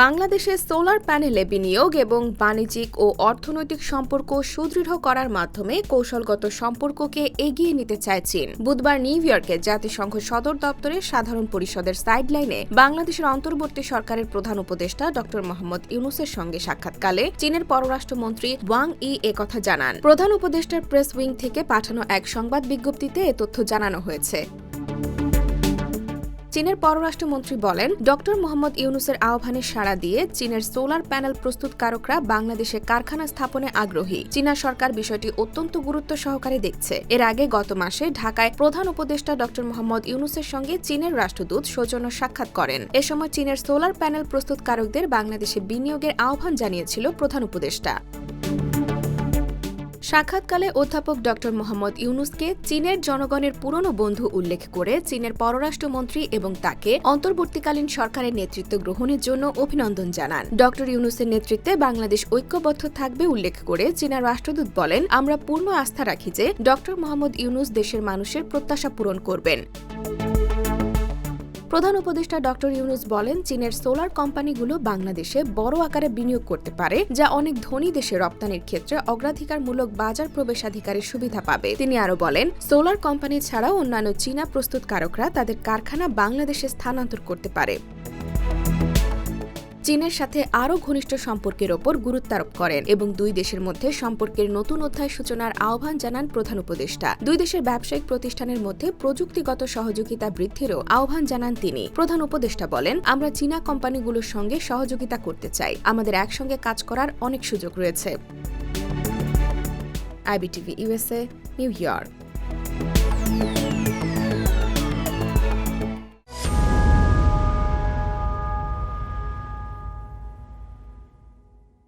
বাংলাদেশে সোলার প্যানেলে বিনিয়োগ এবং বাণিজ্যিক ও অর্থনৈতিক সম্পর্ক সুদৃঢ় করার মাধ্যমে কৌশলগত সম্পর্ককে এগিয়ে নিতে চায় চীন। বুধবার নিউ ইয়র্কে জাতিসংঘ সদর দপ্তরের সাধারণ পরিষদের সাইডলাইনে বাংলাদেশের অন্তর্বর্তী সরকারের প্রধান উপদেষ্টা ড. মোহাম্মদ ইউনুসের সঙ্গে সাক্ষাৎকালে চীনের পররাষ্ট্রমন্ত্রী ওয়াং ই একথা জানান। প্রধান উপদেষ্টার প্রেস উইং থেকে পাঠানো এক সংবাদ বিজ্ঞপ্তিতে এ তথ্য জানানো হয়েছে। চীনের পররাষ্ট্রমন্ত্রী বলেন, ডক্টর মোহাম্মদ ইউনুসের আহ্বানে সাড়া দিয়ে চীনের সোলার প্যানেল প্রস্তুতকারকরা বাংলাদেশে কারখানা স্থাপনে আগ্রহী। চীনা সরকার বিষয়টি অত্যন্ত গুরুত্ব সহকারে দেখছে। এর আগে গত মাসে ঢাকায় প্রধান উপদেষ্টা ডক্টর মোহাম্মদ ইউনুসের সঙ্গে চীনের রাষ্ট্রদূত সৌজন্য সাক্ষাৎ করেন। এ সময় চীনের সোলার প্যানেল প্রস্তুতকারকদের বাংলাদেশে বিনিয়োগের আহ্বান জানিয়েছিল প্রধান উপদেষ্টা। সাক্ষাৎকালে অধ্যাপক ড মোহাম্মদ ইউনুসকে চীনের জনগণের পুরনো বন্ধু উল্লেখ করে চীনের পররাষ্ট্রমন্ত্রী এবং তাকে অন্তর্বর্তীকালীন সরকারের নেতৃত্ব গ্রহণের জন্য অভিনন্দন জানান। ড ইউনুসের নেতৃত্বে বাংলাদেশ ঐক্যবদ্ধ থাকবে উল্লেখ করে চীনা রাষ্ট্রদূত বলেন, আমরা পূর্ণ আস্থা রাখি যে ড মোহাম্মদ ইউনুস দেশের মানুষের প্রত্যাশা পূরণ করবেন। প্রধান উপদেষ্টা ডক্টর ইউনুস বলেন, চীনের সোলার কোম্পানিগুলো বাংলাদেশে বড় আকারে বিনিয়োগ করতে পারে, যা অনেক ধনী দেশে রপ্তানির ক্ষেত্রে অগ্রাধিকারমূলক বাজার প্রবেশাধিকারের সুবিধা পাবে। তিনি আরও বলেন, সোলার কোম্পানি ছাড়াও অন্যান্য চীনা প্রস্তুতকারকরা তাদের কারখানা বাংলাদেশে স্থানান্তর করতে পারে। চীনের সাথে আরও ঘনিষ্ঠ সম্পর্কের ওপর গুরুত্বারোপ করেন এবং দুই দেশের মধ্যে সম্পর্কের নতুন অধ্যায় সূচনার আহ্বান জানান প্রধান উপদেষ্টা। দুই দেশের ব্যবসায়িক প্রতিষ্ঠানের মধ্যে প্রযুক্তিগত সহযোগিতা বৃদ্ধিরও আহ্বান জানান তিনি। প্রধান উপদেষ্টা বলেন, আমরা চীনা কোম্পানিগুলোর সঙ্গে সহযোগিতা করতে চাই। আমাদের একসঙ্গে কাজ করার অনেক সুযোগ রয়েছে। IBTV USA New York.